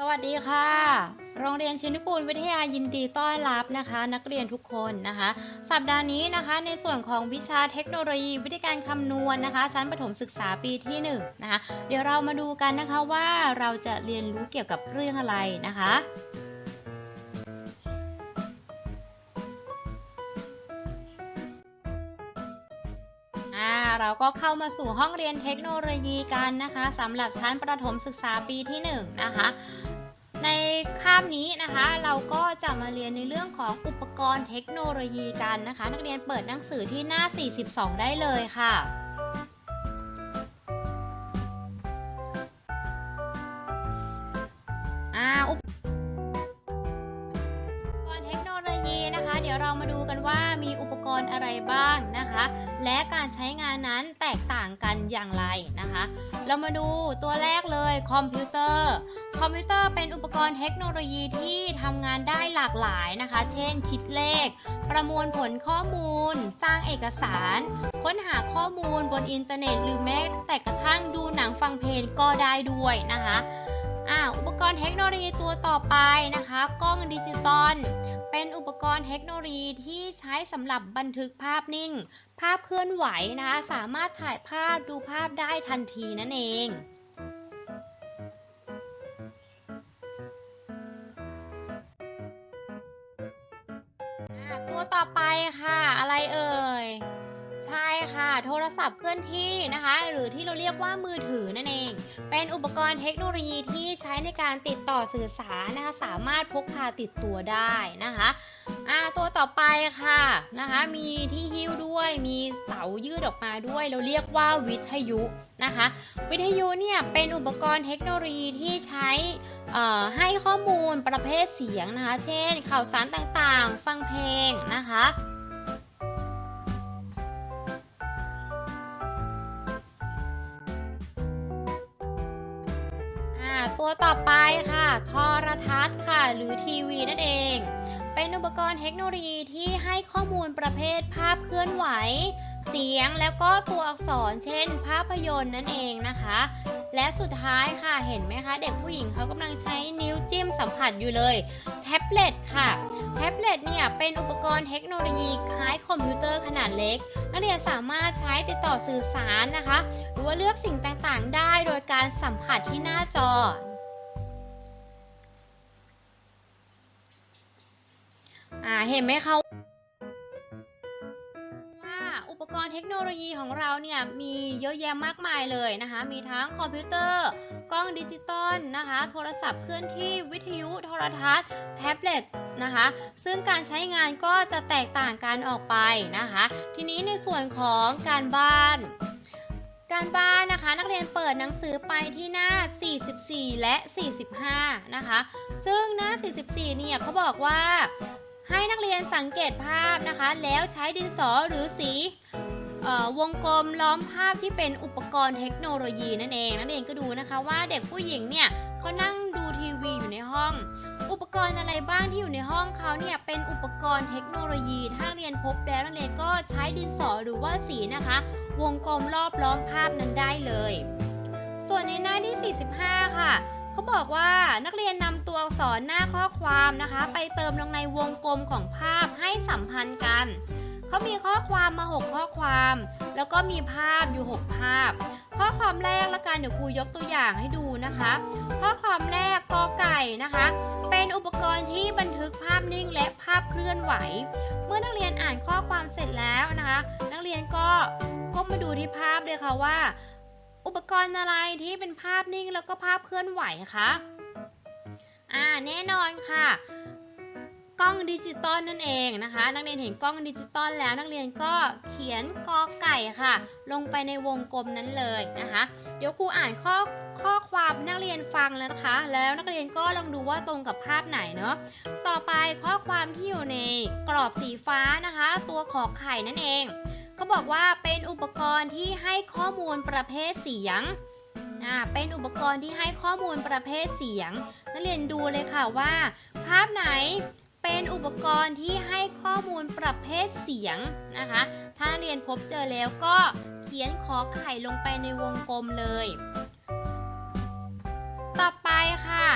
สวัสดีค่ะ โรงเรียนชินกูลวิทยายินดีต้อนรับนะคะ นักเรียนทุกคนนะคะ สัปดาห์นี้นะคะในส่วนของวิชาเทคโนโลยีวิธีการคำนวณนะคะ ชั้นประถมศึกษาปีที่1นงนะคะ เดี๋ยวเรามาดูกันนะคะว่าเราจะเรียนรู้เกี่ยวกับเรื่องอะไรนะคะ เราก็เข้ามาสู่ห้องเรียนเทคโนโลยีกันนะคะสำหรับชั้นประถมศึกษาปีที่1นงนะคะในคาบนี้นะคะ เราก็จะมาเรียนในเรื่องของอุปกรณ์เทคโนโลยีกันนะคะ นักเรียนเปิดหนังสือที่หน้า 42 ได้เลยค่ะอุปกรณ์เทคโนโลยีนะคะ เดี๋ยวเรามาดูกันว่ามีอุปกรณ์อะไรบ้าง นะคะ และการใช้งานนั้นแตกต่างกันอย่างไรนะคะ เรามาดูตัวแรกเลยคอมพิวเตอร์ คอมพิวเตอร์เป็นอุปกรณ์เทคโนโลยีที่ทำงานได้หลากหลายนะคะ เช่น คิดเลข ประมวลผลข้อมูล สร้างเอกสาร ค้นหาข้อมูลบนอินเทอร์เน็ต หรือแม้แต่กระทั่งดูหนังฟังเพลงก็ได้ด้วยนะคะอ่าอุปกรณ์เทคโนโลยีตัวต่อไปนะคะ กล้องดิจิตอล เป็นอุปกรณ์เทคโนโลยีที่ใช้สำหรับบันทึกภาพนิ่ง ภาพเคลื่อนไหวนะคะสามารถถ่ายภาพดูภาพได้ทันทีนั่นเองตัวต่อไปค่ะ โทรศัพท์เคลื่อนที่นะคะ หรือที่เราเรียกว่ามือถือนั่นเอง เป็นอุปกรณ์เทคโนโลยีที่ใช้ในการติดต่อสื่อสารนะคะ สามารถพกพาติดตัวได้นะคะอ่าตัวต่อไปค่ะนะคะ มีที่หิ้วด้วยมีเสายืดออกมาด้วย เราเรียกว่าวิทยุนะคะ วิทยุเนี่ยเป็นอุปกรณ์เทคโนโลยีที่ใช้ให้ข้อมูลประเภทเสียงนะคะ เช่น ข่าวสารต่างๆ ฟังเพลงนะคะ ตัวต่อไปค่ะโทรทัศน์ค่ะ หรือทีวีนั่นเอง เป็นอุปกรณ์เทคโนโลยีที่ให้ข้อมูลประเภทภาพเคลื่อนไหว เสียงแล้วก็ตัวอักษรเช่น ภาพยนตร์นั่นเองนะคะ และสุดท้ายค่ะเห็นไหมคะ เด็กผู้หญิงเขากำลังใช้นิ้วจิ้มสัมผัสอยู่เลยแท็บเล็ตค่ะแท็บเล็ตเนี่ยเป็นอุปกรณ์เทคโนโลยีคล้ายคอมพิวเตอร์ขนาดเล็ก นักเรียนสามารถใช้ติดต่อสื่อสารนะคะ หรือว่าเลือกสิ่งต่างๆ ได้โดยการสัมผัสที่หน้าจอ อ่าเห็นไหมคะว่าอุปกรณ์เทคโนโลยีของเราเนี่ยมีเยอะแยะมากมายเลยนะคะ มีทั้งคอมพิวเตอร์กล้องดิจิตอลนะคะ โทรศัพท์เคลื่อนที่วิทยุโทรทัศน์แท็บเล็ตนะคะ ซึ่งการใช้งานก็จะแตกต่างกันออกไปนะคะ ทีนี้ในส่วนของการบ้านการบ้านนะคะนักเรียนเปิดหนังสือไปที่หน้า 44 และ 45 นะคะ ซึ่งหน้า 44 เนี่ยเขาบอกว่า ให้นักเรียนสังเกตภาพนะคะ แล้วใช้ดินสอหรือสีวงกลมล้อมภาพที่เป็นอุปกรณ์เทคโนโลยีนั่นเองนั่นเองก็ดูนะคะว่าเด็กผู้หญิงเนี่ยเขานั่งดูทีวีอยู่ในห้อง อุปกรณ์อะไรบ้างที่อยู่ในห้องเขาเนี่ยเป็นอุปกรณ์เทคโนโลยี ถ้านักเรียนพบแล้วนักเรียนก็ใช้ดินสอหรือว่าสีนะคะ วงกลมรอบล้อมภาพนั้นได้เลย ส่วนในหน้าที่ 45 ค่ะ เขาบอกว่านักเรียนนำตัวอักษรหน้าข้อความนะคะ ไปเติมลงในวงกลมของภาพให้สัมพันธ์กันเขามีข้อความมา 6 ข้อความ แล้วก็มีภาพอยู่ 6 ภาพ ข้อความแรกละกันเดี๋ยวครูยกตัวอย่างให้ดูนะคะ ข้อความแรกกอไก่นะคะ เป็นอุปกรณ์ที่บันทึกภาพนิ่งและภาพเคลื่อนไหว เมื่อนักเรียนอ่านข้อความเสร็จแล้วนะคะ นักเรียนก็ก้มมาดูที่ภาพเลยค่ะว่า อุปกรณ์อะไรที่เป็นภาพนิ่งแล้วก็ภาพเคลื่อนไหวคะอ่าแน่นอนค่ะ กล้องดิจิตอลนั่นเองนะคะ นักเรียนเห็นกล้องดิจิตอลแล้วนักเรียนก็เขียนกอไก่ค่ะ ลงไปในวงกลมนั้นเลยนะคะ เดี๋ยวครูอ่านข้อข้อความนักเรียนฟังแล้วนะคะ แล้วนักเรียนก็ลองดูว่าตรงกับภาพไหนเนาะต่อไปข้อความที่อยู่ในกรอบสีฟ้านะคะ ตัวขอไข่นั่นเอง เขาบอกว่าเป็นอุปกรณ์ที่ให้ข้อมูลประเภทเสียงอ่าเป็นอุปกรณ์ที่ให้ข้อมูลประเภทเสียง นักเรียนดูเลยค่ะว่า ภาพไหนเป็นอุปกรณ์ที่ให้ข้อมูลประเภทเสียงนะคะ ถ้าเรียนพบเจอแล้วก็เขียนขอไข่ลงไปในวงกลมเลย ต่อไปค่ะ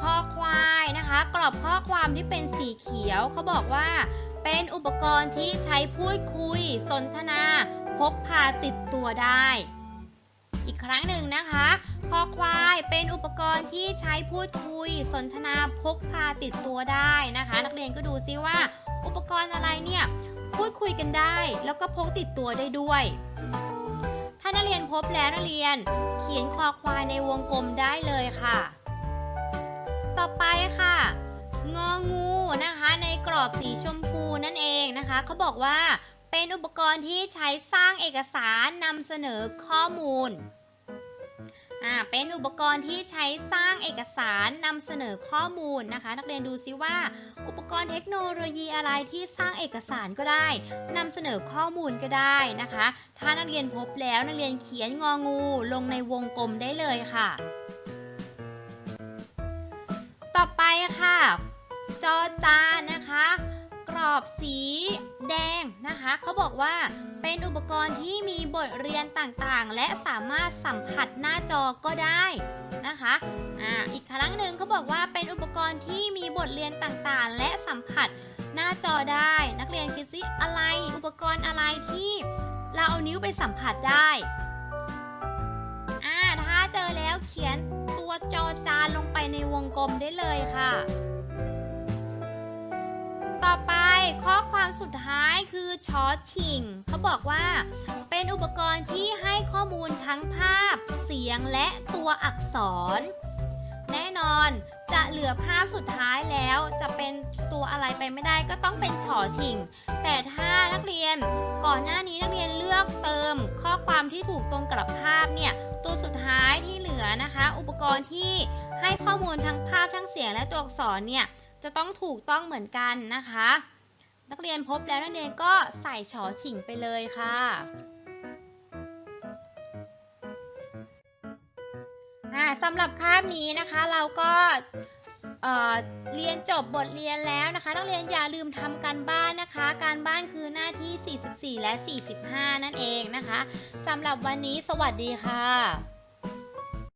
ข้อควายนะคะ กรอบข้อความที่เป็นสีเขียวเขาบอกว่า เป็นอุปกรณ์ที่ใช้พูดคุย สนทนาพกพาติดตัวได้ อีกครั้งหนึ่งนะคะ คอควายเป็นอุปกรณ์ที่ใช้พูดคุย สนทนาพกพาติดตัวได้นะคะ นักเรียนก็ดูซิว่า อุปกรณ์อะไรเนี่ยพูดคุยกันได้ แล้วก็พกติดตัวได้ด้วย ถ้านักเรียนพบแล้วนักเรียน เขียนคอควายในวงกลมได้เลยค่ะ ต่อไปค่ะงองูนะคะในกรอบสีชมพูนั่นเองนะคะเขาบอกว่า เป็นอุปกรณ์ที่ใช้สร้างเอกสารนำเสนอข้อมูลอ่าเป็นอุปกรณ์ที่ใช้สร้างเอกสารนำเสนอข้อมูลนะคะ นักเรียนดูซิว่า อุปกรณ์เทคโนโลยีอะไรที่สร้างเอกสารก็ได้นำเสนอข้อมูลก็ได้นะคะ ถ้านักเรียนพบแล้วนักเรียนเขียนงองูลงในวงกลมได้เลยค่ะ ต่อไปค่ะจอจานนะ อบสีแดงนะคะเขาบอกว่าเป็นอุปกรณ์ที่มีบทเรียนต่างๆ และสามารถสัมผัสหน้าจอก็ได้นะคะอ่าอีกครั้งหนึ่งเขาบอกว่าเป็นอุปกรณ์ที่มีบทเรียนต่างๆ และสัมผัสหน้าจอได้ นักเรียนคิดซิอะไรอุปกรณ์อะไรที่เราเอานิ้วไปสัมผัสได้อ่าถ้าเจอแล้วเขียนตัวจอจานลงไปในวงกลมได้เลยค่ะ ข้อความสุดท้ายคือชอชิงเขาบอกว่า เป็นอุปกรณ์ที่ให้ข้อมูลทั้งภาพ เสียงและตัวอักษร แน่นอนจะเหลือภาพสุดท้ายแล้วจะเป็นตัวอะไรไปไม่ได้ก็ต้องเป็นชอชิง แต่ถ้านักเรียนก่อนหน้านี้นักเรียนเลือกเติม ข้อความที่ถูกตรงกับภาพเนี่ยตัวสุดท้ายที่เหลือนะคะ อุปกรณ์ที่ให้ข้อมูลทั้งภาพทั้งเสียงและตัวอักษรเนี่ยจะต้องถูกต้องเหมือนกันนะคะ นักเรียนพบแล้วนักเรียนก็ใส่ชอฉิงไปเลยค่ะอ่าสำหรับคาบนี้นะคะเราก็เเรียนจบบทเรียนแล้วนะคะ นักเรียนอย่าลืมทำการบ้านนะคะ การบ้านคือหน้าที่ 44 และ 45 นั่นเองนะคะสำหรับวันนี้สวัสดีค่ะ